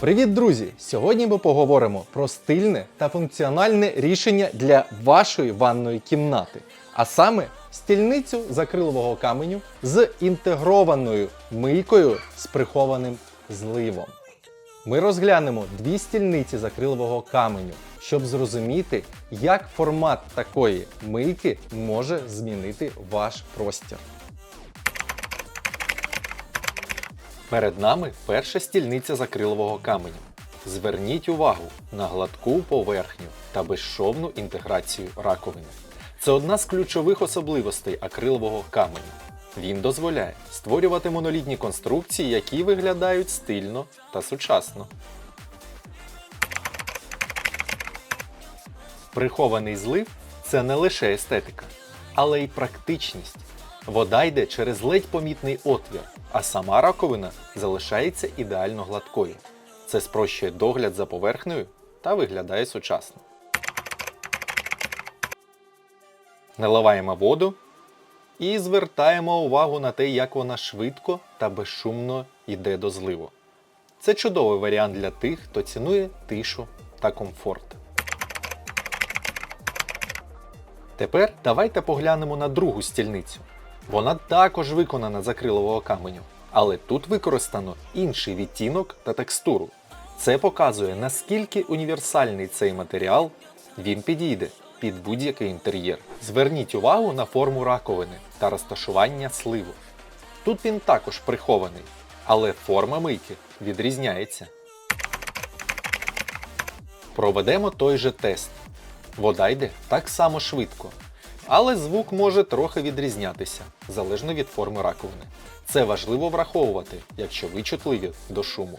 Привіт, друзі! Сьогодні ми поговоримо про стильне та функціональне рішення для вашої ванної кімнати, а саме стільницю з акрилового каменю з інтегрованою мийкою з прихованим зливом. Ми розглянемо дві стільниці з акрилового каменю, щоб зрозуміти, як формат такої мийки може змінити ваш простір. Перед нами перша стільниця з акрилового каменю. Зверніть увагу на гладку поверхню та безшовну інтеграцію раковини. Це одна з ключових особливостей акрилового каменю. Він дозволяє створювати монолітні конструкції, які виглядають стильно та сучасно. Прихований злив це не лише естетика, але й практичність. Вода йде через ледь помітний отвір, а сама раковина залишається ідеально гладкою. Це спрощує догляд за поверхнею та виглядає сучасно. Наливаємо воду і звертаємо увагу на те, як вона швидко та безшумно йде до зливу. Це чудовий варіант для тих, хто цінує тишу та комфорт. Тепер давайте поглянемо на другу стільницю. Вона також виконана з акрилового каменю, але тут використано інший відтінок та текстуру. Це показує, наскільки універсальний цей матеріал, він підійде під будь-який інтер'єр. Зверніть увагу на форму раковини та розташування сливу. Тут він також прихований, але форма мийки відрізняється. Проведемо той же тест. Вода йде так само швидко, але звук може трохи відрізнятися залежно від форми раковини. Це важливо враховувати, якщо ви чутливі до шуму.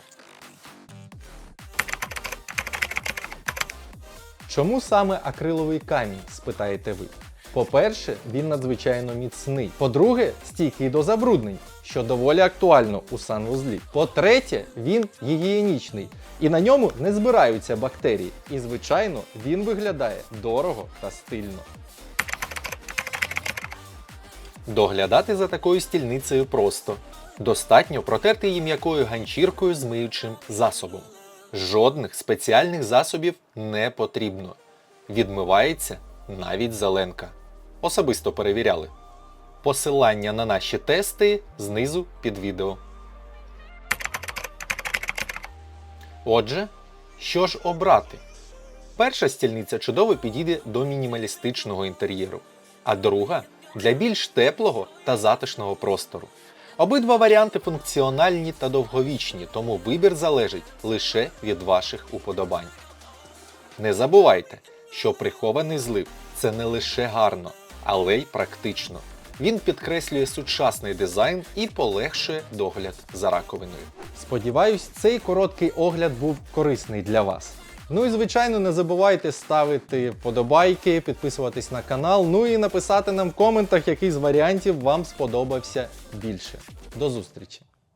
Чому саме акриловий камінь, спитаєте ви? По-перше, він надзвичайно міцний. По-друге, стійкий до забруднень, що доволі актуально у санвузлі. По-третє, він гігієнічний і на ньому не збираються бактерії. І, звичайно, він виглядає дорого та стильно. Доглядати за такою стільницею просто. Достатньо протерти її м'якою ганчіркою з миючим засобом. Жодних спеціальних засобів не потрібно. Відмивається навіть зеленка. Особисто перевіряли. Посилання на наші тести знизу під відео. Отже, що ж обрати? Перша стільниця чудово підійде до мінімалістичного інтер'єру, а друга для більш теплого та затишного простору. Обидва варіанти функціональні та довговічні, тому вибір залежить лише від ваших уподобань. Не забувайте, що прихований злив це не лише гарно, але й практично. Він підкреслює сучасний дизайн і полегшує догляд за раковиною. Сподіваюсь, цей короткий огляд був корисний для вас. Ну і звичайно, не забувайте ставити вподобайки, підписуватись на канал, ну і написати нам в коментах, який з варіантів вам сподобався більше. До зустрічі!